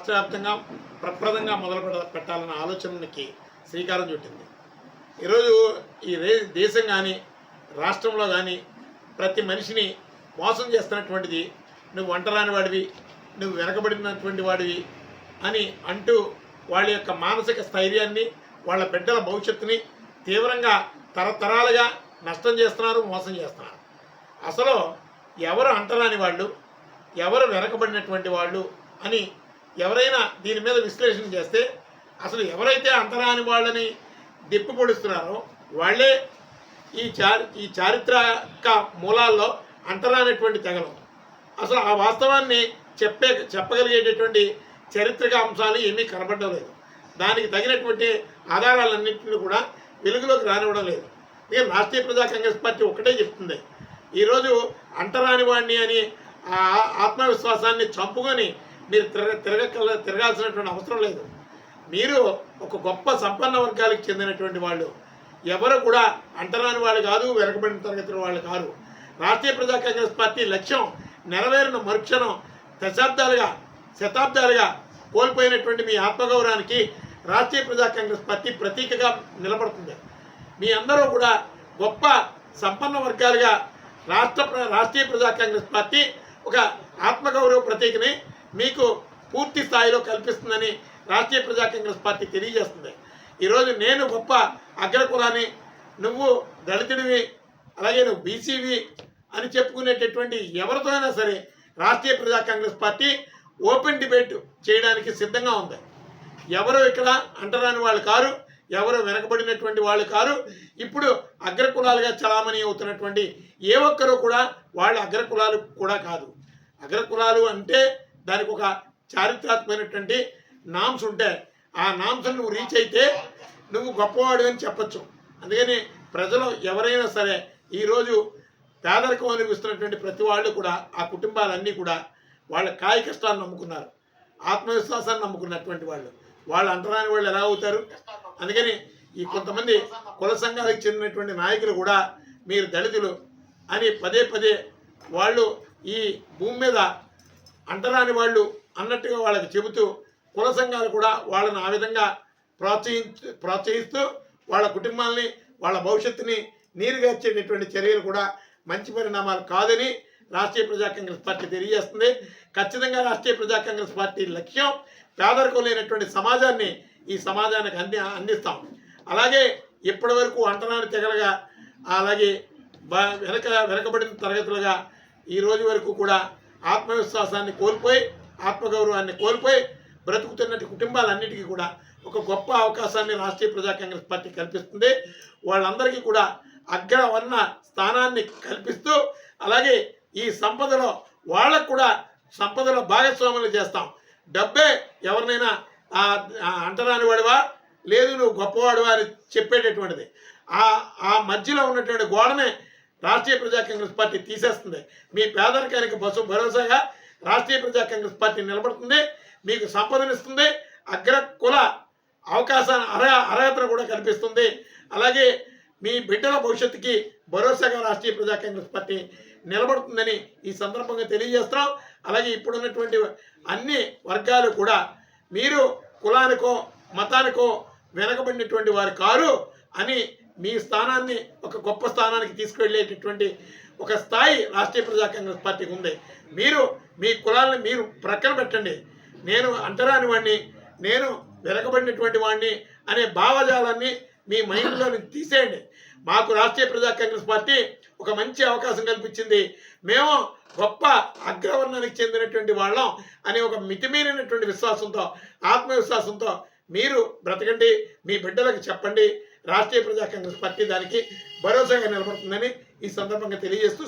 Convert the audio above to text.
రాష్ట్ర వ్యాప్తంగా ప్రప్రదంగా మొదలు పెట్టాలన్న ఆలోచనకి శ్రీకారం చుట్టింది. ఈరోజు ఈ దేశం కానీ రాష్ట్రంలో కానీ ప్రతి మనిషిని మోసం చేస్తున్నటువంటిది నువ్వు వంటరాని వాడివి నువ్వు వెనకబడినటువంటి వాడివి అని అంటూ వాళ్ళ యొక్క మానసిక స్థైర్యాన్ని వాళ్ళ బిడ్డల భవిష్యత్తుని తీవ్రంగా తరతరాలుగా నష్టం చేస్తున్నారు మోసం చేస్తున్నారు. అసలు ఎవరు అంటరాని వాళ్ళు ఎవరు వెనకబడినటువంటి వాళ్ళు అని ఎవరైనా దీని మీద విశ్లేషణ చేస్తే అసలు ఎవరైతే అంతరాని వాళ్ళని దిప్పు పొడుస్తున్నారో వాళ్ళే ఈ చారి ఈ చారిత్రక మూలాల్లో అంతరానటువంటి తెగలు. అసలు ఆ వాస్తవాన్ని చెప్పే చెప్పగలిగేటటువంటి చరిత్రక అంశాలు ఏమీ కనబడడం లేదు. దానికి తగినటువంటి ఆధారాలన్నింటినీ కూడా వెలుగులోకి రానివ్వడం లేదు. ఇక రాష్ట్రీయ ప్రజా కాంగ్రెస్ పార్టీ ఒకటే చెప్తుంది. ఈరోజు అంటరాని వాడిని అని ఆ ఆత్మవిశ్వాసాన్ని చంపుకొని మీరు తిరగ తిరగ తిరగాల్సినటువంటి అవసరం లేదు. మీరు ఒక గొప్ప సంపన్న వర్గాలకు చెందినటువంటి వాళ్ళు. ఎవరు కూడా అంటరాని వాళ్ళు కాదు వెనకబడిన తరగతి వాళ్ళు కాదు రాష్ట్రీయ ప్రజా కాంగ్రెస్ పార్టీ లక్ష్యం నెరవేరిన మరుక్షణం దశాబ్దాలుగా శతాబ్దాలుగా కోల్పోయినటువంటి మీ ఆత్మగౌరవానికి రాష్ట్రీయ ప్రజా కాంగ్రెస్ పార్టీ ప్రతీకగా నిలబడుతుంది. మీ అందరూ కూడా గొప్ప సంపన్న వర్గాలుగా రాష్ట్ర ప్ర- రాష్ట్రీయ ప్రజా కాంగ్రెస్ పార్టీ ఒక ఆత్మగౌరవ ప్రతీకని మీకు పూర్తి స్థాయిలో కల్పిస్తుందని రాష్ట్రీయ ప్రజా కాంగ్రెస్ పార్టీ తెలియజేస్తుంది. ఈరోజు నేను గొప్ప అగ్రకులాన్ని నువ్వు దళితుడివి అలాగే నువ్వు బీసీవి అని చెప్పుకునేటటువంటి ఎవరితో అయినా సరే రాష్ట్రీయ ప్రజా కాంగ్రెస్ పార్టీ ఓపెన్ డిబేట్ చేయడానికి సిద్ధంగా ఉంది. ఎవరు ఇక్కడ అంటరాని వాళ్ళు కారు ఎవరు వెనకబడినటువంటి వాళ్ళు కారు ఇప్పుడు అగ్రకులాలుగా చలామణి అవుతున్నటువంటి ఏ ఒక్కరూ కూడా వాళ్ళు అగ్రకులాలు కూడా కాదు. అగ్రకులాలు అంటే దానికి ఒక చారిత్రాత్మకమైనటువంటి నామ్స్ ఉంటాయి ఆ నామ్స్ని నువ్వు రీచ్ అయితే నువ్వు గొప్పవాడు అని చెప్పచ్చు. అందుకని ప్రజలు ఎవరైనా సరే ఈరోజు పేదరికం అనిపిస్తున్నటువంటి ప్రతి వాళ్ళు కూడా ఆ కుటుంబాలన్నీ కూడా వాళ్ళ కాయ కష్టాన్ని నమ్ముకున్నారు. ఆత్మవిశ్వాసాన్ని నమ్ముకున్నటువంటి వాళ్ళు. వాళ్ళు అంటరాని వాళ్ళు ఎలా అవుతారు? అందుకని ఈ కొంతమంది కుల సంఘాలకు చెందినటువంటి నాయకులు కూడా మీరు దళితులు అని పదే పదే వాళ్ళు ఈ భూమి మీద అంటరాని వాళ్ళు అన్నట్టుగా వాళ్ళకి చెబుతూ కుల సంఘాలు కూడా వాళ్ళని ఆ విధంగా ప్రోత్సహించు ప్రోత్సహిస్తూ వాళ్ళ కుటుంబాలని వాళ్ళ భవిష్యత్తుని నీరుగార్చేటటువంటి చర్యలు కూడా మంచి పరిణామాలు కాదని రాష్ట్రీయ ప్రజా కాంగ్రెస్ పార్టీ తెలియజేస్తుంది. ఖచ్చితంగా రాష్ట్రీయ ప్రజా కాంగ్రెస్ పార్టీ లక్ష్యం పేదరికం లేనటువంటి సమాజాన్ని ఈ సమాజానికి అంది అందిస్తాం. అలాగే ఇప్పటి వరకు అంటరాని తెగలుగా అలాగే వెనక వెనకబడిన తరగతులుగా ఈ రోజు వరకు కూడా ఆత్మవిశ్వాసాన్ని కోల్పోయి ఆత్మగౌరవాన్ని కోల్పోయి బ్రతుకుతున్నట్టు కుటుంబాలన్నిటికీ కూడా ఒక గొప్ప అవకాశాన్ని రాష్ట్రీయ ప్రజా కాంగ్రెస్ పార్టీ కల్పిస్తుంది. వాళ్ళందరికీ కూడా అగ్రవర్ణ స్థానాన్ని కల్పిస్తూ అలాగే ఈ సంపదలో వాళ్ళకు కూడా సంపదలో భాగస్వాములు చేస్తాం. డబ్బే ఎవరినైనా అంటరాని వాడివా? లేదు నువ్వు గొప్పవాడివా అని చెప్పేటటువంటిది. ఆ ఆ మధ్యలో ఉన్నటువంటి గోడనే రాష్ట్రీయ ప్రజా కాంగ్రెస్ పార్టీ తీసేస్తుంది. మీ పేదరికానికి బస్సు భరోసాగా రాష్ట్రీయ ప్రజా కాంగ్రెస్ పార్టీ నిలబడుతుంది. మీకు సంపదనిస్తుంది అగ్ర కుల అవకాశాన్ని అర్హ అర్హతను కూడా కల్పిస్తుంది. అలాగే మీ బిడ్డల భవిష్యత్తుకి భరోసాగా రాష్ట్రీయ ప్రజా కాంగ్రెస్ పార్టీ నిలబడుతుందని ఈ సందర్భంగా తెలియజేస్తున్నాం. అలాగే ఇప్పుడున్నటువంటి అన్ని వర్గాలు కూడా మీరు కులానికో మతానికో వెనకబడినటువంటి వారు కారు అని మీ స్థానాన్ని ఒక గొప్ప స్థానానికి తీసుకువెళ్ళేటటువంటి ఒక స్థాయి రాష్ట్రీయ ప్రజా కాంగ్రెస్ పార్టీకి ఉంది. మీరు మీ కులాలను మీరు ప్రక్కన పెట్టండి. నేను అంటరాని వాడిని నేను వెనకబడినటువంటి వాడిని అనే భావజాలాన్ని మీ మైండ్లో తీసేయండి. మాకు రాష్ట్రీయ ప్రజా కాంగ్రెస్ పార్టీ ఒక మంచి అవకాశం కల్పించింది. మేము గొప్ప అగ్రవర్ణానికి చెందినటువంటి వాళ్ళం అనే ఒక మితిమీరినటువంటి విశ్వాసంతో ఆత్మవిశ్వాసంతో మీరు బ్రతకండి మీ బిడ్డలకు చెప్పండి రాష్ట్రీయ ప్రజా కాంగ్రెస్ పార్టీ దానికి భరోసాగా నిలబడుతుందని ఈ సందర్భంగా తెలియజేస్తూ